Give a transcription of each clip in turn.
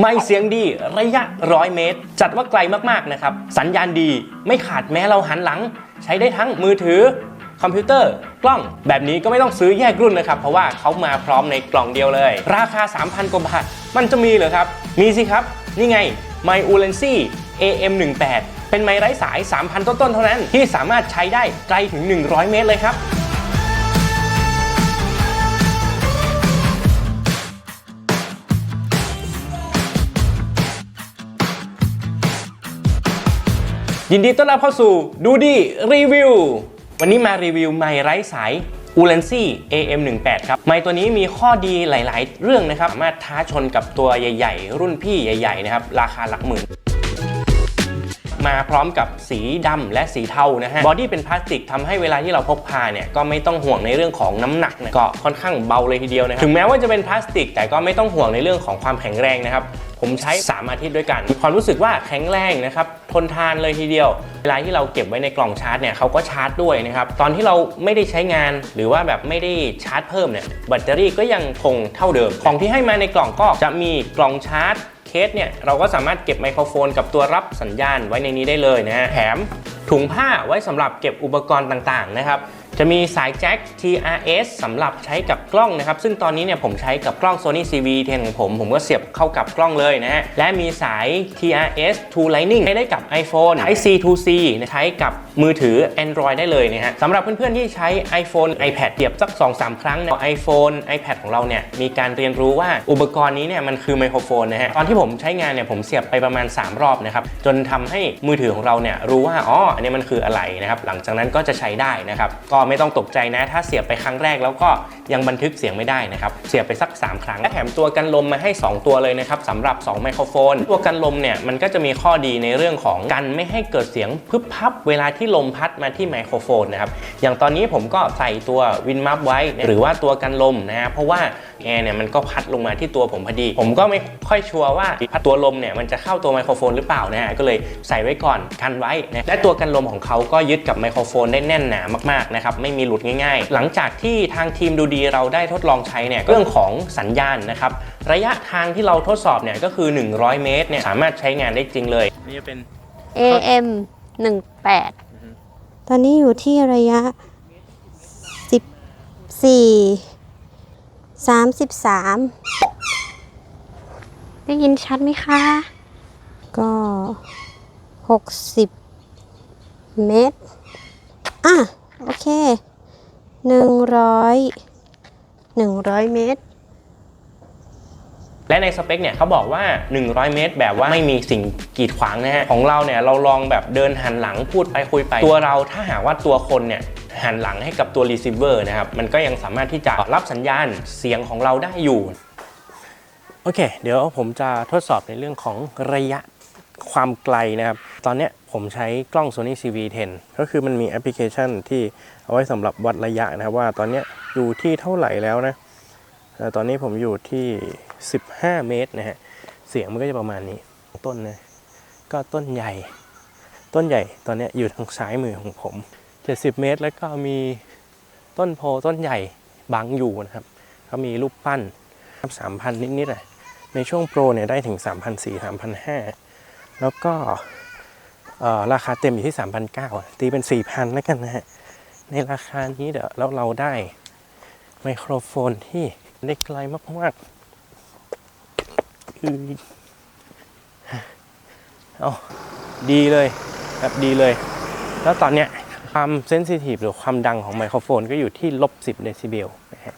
ไม่เสียงดีระยะร้อยเมตร จัดว่าไกลมากๆนะครับ สัญญาณดีไม่ขาดแม้เราหันหลัง ใช้ได้ทั้งมือถือ คอมพิวเตอร์กล้องแบบนี้ก็ไม่ต้องซื้อแยกรุ่นนะครับ เพราะว่าเขามาพร้อมในกล่องเดียวเลย ราคา 3,000 กว่าบาท มันจะมีเหรอครับ มีสิครับ นี่ไง m y u l e n c y AM18 เป็นไม้ไร้สาย 3,000 ต้นๆเท่านั้น ที่สามารถใช้ได้ไกลถึง 100 เมตรเลยครับ ยินดีต้อนรับเข้าสู่ดูดีรีวิว วันนี้มารีวิวไมค์ไร้สาย u l e n c y AM18 ครับ ไมค์ตัวนี้มีข้อดีหลาย ๆ เรื่องนะครับ สามารถท้าชนกับตัวใหญ่ ๆ รุ่นพี่ใหญ่ ๆ นะครับ ราคาหลักหมื่น มาพร้อมกับสีดำและสีเทานะฮะ บอดี้เป็นพลาสติกทำให้เวลาที่เราพกพาเนี่ย ก็ไม่ต้องห่วงในเรื่องของน้ำหนักนะก็ค่อนข้างเบาเลยทีเดียวนะครับ ถึงแม้ว่าจะเป็นพลาสติก แต่ก็ไม่ต้องห่วงในเรื่องของความแข็งแรงนะครับ ผมใช้ 3 อาทิตย์ด้วยกันมีความรู้สึกว่าแข็งแรงนะครับทนทานเลยทีเดียว เวลาที่เราเก็บไว้ในกล่องชาร์จเนี่ยเขาก็ชาร์จด้วยนะครับตอนที่เราไม่ได้ใช้งานหรือว่าแบบไม่ได้ชาร์จเพิ่มเนี่ยแบตเตอรี่ก็ยังคงเท่าเดิม ของที่ให้มาในกล่องก็จะมีกล่องชาร์จเคสเนี่ยเราก็สามารถเก็บไมโครโฟนกับตัวรับสัญญาณไว้ในนี้ได้เลยนะฮะแถมถุงผ้าไว้สำหรับเก็บอุปกรณ์ต่างๆนะครับ จะมีสายแจ็ค TRS สำหรับใช้กับกล้องนะครับ ซึ่งตอนนี้เนี่ยผมใช้กับกล้อง Sony CV10 ของผม ผมก็เสียบเข้ากับกล้องเลยนะฮะ และมีสาย TRS to Lightning ใช้ได้กับ iPhone ใช้ C to C ใช้กับมือถือ Android ได้เลยนะฮะสำหรับเพื่อนๆที่ใช้ iPhone iPad เทียบสัก 2-3 ครั้งเนี่ย iPhone iPad ของเราเนี่ยมีการเรียนรู้ว่าอุปกรณ์นี้เนี่ยมันคือไมโครโฟนนะฮะตอนที่ผมใช้งานเนี่ยผมเสียบไปประมาณ 3 รอบนะครับจนทำให้มือถือของเราเนี่ยรู้ว่าอ๋ออันนี้มันคืออะไรนะครับหลังจากนั้นก็จะใช้ได้นะครับก็ไม่ต้องตกใจนะถ้าเสียบไปครั้งแรกแล้วก็ยังบันทึกเสียงไม่ได้นะครับเสียบไปสัก 3 ครั้งและแถมตัวกันลมมาให้ 2 ตัวเลยนะครับสำหรับ 2 ไมโครโฟน ตัวกันลมเนี่ยมันก็จะมีข้อดีในเรื่องของกันไม่ให้เกิดเสียงพึบพับเวลาทลมพัดมาที่ไมโครโฟนนะครับอย่างตอนนี้ผมก็ใส่ตัววินมัฟไว้ หรือว่าตัวกันลมนะฮะเพราะว่าแอร์เนี่ยมันก็พัดลงมาที่ตัวผมพอดี ผมก็ไม่ค่อยชัวร์ว่าพัดตัวลมเนี่ยมันจะเข้าตัวไมโครโฟนหรือเปล่านะฮะก็เลยใส่ไว้ก่อนกันไว้นะและตัวกันลมของเขาก็ยึดกับไมโครโฟนได้แน่นหนามากๆนะครับไม่มีหลุดง่าย ๆ หลังจากที่ทางทีมดูดีเราได้ทดลองใช้เนี่ยเรื่องของสัญญาณนะครับระยะทางที่เราทดสอบเนี่ยก็คือ 100 เมตรเนี่ยสามารถใช้งานได้จริงเลยนี่จะเป็น AM 18 ตอนนี้อยู่ที่ระยะ 14 33 ได้ยินชัดไหมคะ ก็ 60 เมตร อะ โอเค 100 100 เมตร และในสเปคเนี่ยเขาบอกว่า 100 เมตร แบบว่าไม่มีสิ่งกีดขวางนะฮะ ของเราเนี่ยเราลองแบบเดินหันหลังพูดไปคุยไป ตัวเราถ้าหากว่าตัวคนเนี่ยหันหลังให้กับตัวรีเซิเวอร์นะครับ มันก็ยังสามารถที่จะรับสัญญาณเสียงของเราได้อยู่ โอเค เดี๋ยวผมจะทดสอบในเรื่องของระยะความไกลนะครับ ตอนนี้ผมใช้กล้อง Sony CV10 ก็คือมันมีแอปพลิเคชันที่เอาไว้สำหรับวัดระยะนะครับว่าตอนนี้อยู่ที่เท่าไหร่แล้วนะ แต่ตอนนี้ผมอยู่ที่ 15 เมตรนะฮะ เสียงมันก็จะประมาณนี้ ต้นนะ ก็ต้นใหญ่ ต้นใหญ่ตอนนี้อยู่ทางซ้ายมือของผม 70 เมตร แล้วก็มีต้นโพต้นใหญ่บังอยู่นะครับเขามีรูปปั้นครับ3,000 นิดๆอะในช่วงโปรเนี่ยได้ถึง 3,400 3,500 แล้วก็ราคาเต็มอยู่ที่ 3,900 ตีเป็น 4,000 แล้วกันนะฮะ ในราคานี้เดี๋ยวแล้วเราได้ไมโครโฟนที่ ได้ไกลมากๆ คือเอาดีเลยแบบดีเลย แล้วตอนเนี้ยความเซนซิทีฟหรือความดังของไมโครโฟนก็อยู่ที่ลบ10เดซิเบล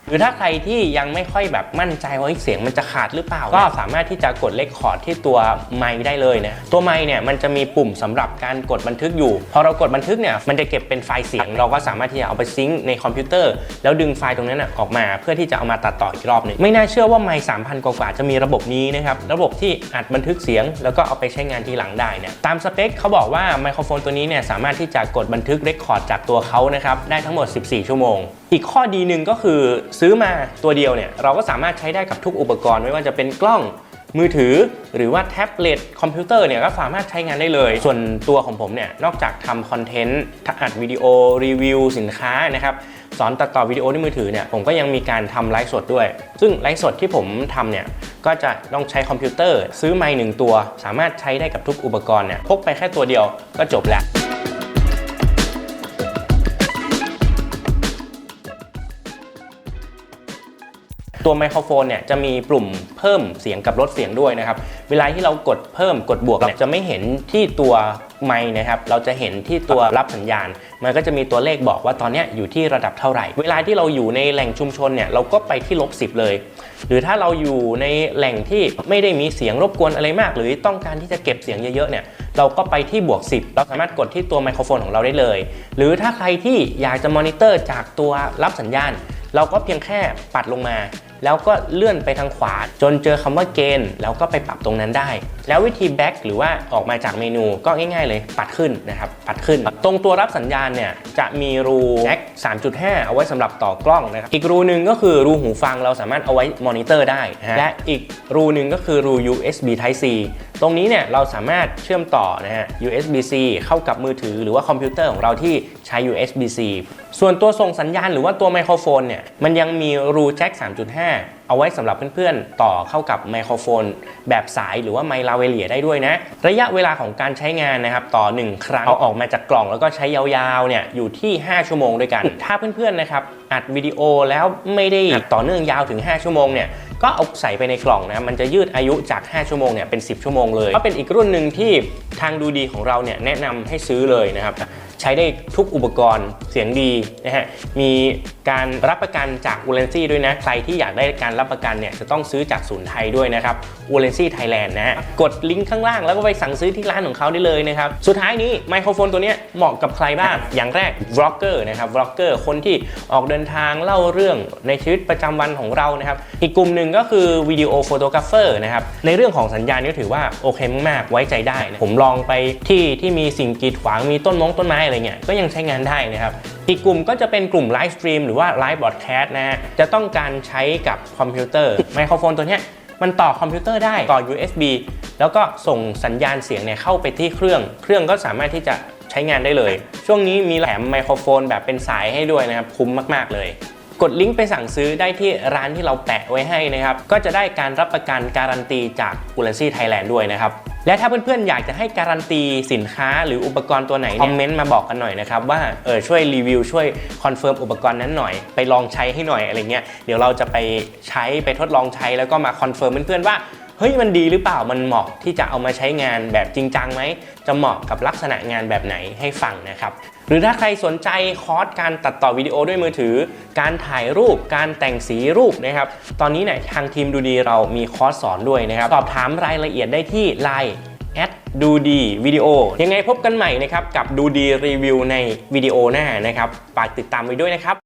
หรือถ้าใครที่ยังไม่ค่อยแบบมั่นใจว่าเสียงมันจะขาดหรือเปล่า ก็สามารถที่จะกดเลคคอร์ดที่ตัวไมค์ได้เลยนะตัวไมค์เนี่ยมันจะมีปุ่มสำหรับการกดบันทึกอยู่ พอเรากดบันทึกเนี่ยมันจะเก็บเป็นไฟล์เสียง เราก็สามารถที่จะเอาไปซิงค์ในคอมพิวเตอร์ แล้วดึงไฟล์ตรงนั้นออกมาเพื่อที่จะเอามาตัดต่ออีกรอบหนึงไม่น่าเชื่อว่าไมค์3,000กว่าๆจะมีระบบนี้นะครับระบบที่อัดบันทึกเสียง แล้วก็เอาไปใช้งานทีหลังได้เนี่ยตามสเปคเขาบอกว่าไมโครโฟนตัวนี้เนี่ยสามารถที่จะกดบันทึกเรคคอร์ดจากตัวเขานะครับได้ทั้งหมด 14 ชั่วโมง อีกข้อดีหนึ่งก็คือซื้อมาตัวเดียวเนี่ยเราก็สามารถใช้ได้กับทุกอุปกรณ์ไม่ว่าจะเป็นกล้องมือถือหรือว่าแท็บเล็ตคอมพิวเตอร์เนี่ยก็สามารถใช้งานได้เลย ส่วนตัวของผมเนี่ยนอกจากทำคอนเทนต์อัดวิดีโอรีวิวสินค้านะครับสอนตัดต่อวิดีโอด้วยมือถือเนี่ยผมก็ยังมีการทำไลฟ์สดด้วย ซึ่งไลฟ์สดที่ผมทำเนี่ยก็จะต้องใช้คอมพิวเตอร์ ซื้อไมค์หนึ่งตัว สามารถใช้ได้กับทุกอุปกรณ์เนี่ยพกไปแค่ตัวเดียวก็จบแล้ว ตัวไมโครโฟนเนี่ยจะมีปุ่มเพิ่มเสียงกับลดเสียงด้วยนะครับ เวลาที่เรากดเพิ่มกดบวกเนี่ยจะไม่เห็นที่ตัวไมค์นะครับ เราจะเห็นที่ตัวรับสัญญาณ มันก็จะมีตัวเลขบอกว่าตอนเนี้ยอยู่ที่ระดับเท่าไหร่ เวลาที่เราอยู่ในแหล่งชุมชนเนี่ยเราก็ไปที่ลบสิเลย หรือถ้าเราอยู่ในแหล่งที่ไม่ได้มีเสียงรบกวนอะไรมาก หรือต้องการที่จะเก็บเสียงเยอะๆเนี่ยเราก็ไปที่บวก 10 เราสามารถกดที่ตัวไมโครโฟนของเราได้เลย หรือถ้าใครที่อยากจะมอนิเตอร์จากตัวรับสัญญาณ เราก็เพียงแค่ปัดลงมา แล้วก็เลื่อนไปทางขวา จนเจอคำว่าเกณฑ์แล้วก็ไปปรับตรงนั้นได้แล้ววิธีแบ็กหรือว่าออกมาจากเมนูก็ง่ายๆเลยปัดขึ้นนะครับปัดขึ้น ตรงตัวรับสัญญาณเนี่ยจะมีรูแจ็ค3.5 เอาไว้สำหรับต่อกล้องนะครับอีกรูหนึ่งก็คือรูหูฟังเราสามารถเอาไว้มอนิเตอร์ได้ และอีกรูหนึ่งก็คือรู USB Type C ตรงนี้เนี่ยเราสามารถเชื่อมต่อนะฮะ USB-C เข้ากับมือถือหรือว่าคอมพิวเตอร์ของเราที่ใช้ USB-C ส่วนตัวส่งสัญญาณหรือว่าตัวไมโครโฟนเนี่ยมันยังมีรูแจ็ค3.5เอาไว้สำหรับเพื่อนๆ ต่อเข้ากับไมโครโฟน แบบสายหรือว่าไมลาเวเลียได้ด้วยนะ ระยะเวลาของการใช้งานนะครับต่อ 1 ครั้งเอาออกมาจากกล่องแล้วก็ใช้ยาวๆเนี่ยอยู่ที่ 5 ชั่วโมงด้วยกัน ถ้าเพื่อนๆนะครับอัดวิดีโอแล้วไม่ได้ต่อเนื่องยาวถึง 5 ชั่วโมงเนี่ยก็เอาใส่ไปในกล่องนะมันจะยืดอายุจาก 5 ชั่วโมงเนี่ยเป็น 10 ชั่วโมงเลยก็เป็นอีกรุ่นหนึ่งที่ทางดูดีของเราเนี่ยแนะนำให้ซื้อเลยนะครับ ใช้ได้ทุกอุปกรณ์เสียงดีนะฮะมีการรับประกันจากอูเลนซี่ด้วยนะ ใครที่อยากได้การรับประกันเนี่ยจะต้องซื้อจากศูนย์ไทยด้วยนะครับอูเลนซี่ไทยแลนด์นะฮะกดลิงก์ข้างล่างแล้วก็ไปสั่งซื้อที่ร้านของเขาได้เลยนะครับ สุดท้ายนี้ไมโครโฟนตัวนี้เหมาะกับใครบ้าง อย่างแรกบล็อกเกอร์นะครับบล็อกเกอร์คนที่ออกเดินทางเล่าเรื่องในชีวิตประจำวันของเรานะครับ อีกกลุ่มหนึ่งก็คือวิดีโอโฟโตกราฟเฟอร์นะครับในเรื่องของสัญญาณก็ถือว่าโอเคมากๆไว้ใจได้นะผมลองไปที่ที่มีสิ่งกีดขวางมีต้นมงต้นไม้อะไรเงี้ยก็ยังใช้งานได้นะครับอีกกลุ่มก็จะเป็นกลุ่มไลฟ์สตรีมหรือว่าไลฟ์บอดแคสต์นะฮะจะต้องการใช้กับคอมพิวเตอร์ไมโครโฟนตัวเนี้ยมันต่อคอมพิวเตอร์ได้ต่อ USB แล้วก็ส่งสัญญาณเสียงเนี่ยเข้าไปที่เครื่อง เครื่องก็สามารถที่จะใช้งานได้เลย ช่วงนี้มีแหลมไมโครโฟนแบบเป็นสายให้ด้วยนะครับคุ้มมาก ๆ เลย กดลิงก์ไปสั่งซื้อได้ที่ร้านที่เราแปะไว้ให้นะครับ ก็จะได้การรับประกันการันตีจากอูลซี่ไทยแลนด์ด้วยนะครับ และถ้าเพื่อนๆ อยากจะให้การันตีสินค้าหรืออุปกรณ์ตัวไหนคอมเมนต์มาบอกกันหน่อยนะครับ ว่าเออช่วยรีวิวช่วยคอนเฟิร์มอุปกรณ์นั้นหน่อยไปลองใช้ให้หน่อยอะไรเงี้ยเดี๋ยวเราจะไปใช้ไปทดลองใช้แล้วก็มาคอนเฟิร์มเพื่อนๆว่าเฮ้ยมันดีหรือเปล่ามันเหมาะที่จะเอามาใช้งานแบบจริงจังไหมจะเหมาะกับลักษณะงานแบบไหนให้ฟังนะครับ รือถ้าใครสนใจคอร์สการตัดต่อวิดีโอด้วยมือถือ การถ่ายรูป การแต่งสีรูปนะครับ ตอนนี้เนี่ยทางทีมดูดีเรามีคอร์สสอนด้วยนะครับ สอบถามรายละเอียดได้ที่ Line แอดดูดีวิดีโอ ยังไงพบกันใหม่นะครับ กับดูดีรีวิวในวิดีโอหน้านะครับฝากติดตามไว้ด้วยนะครับ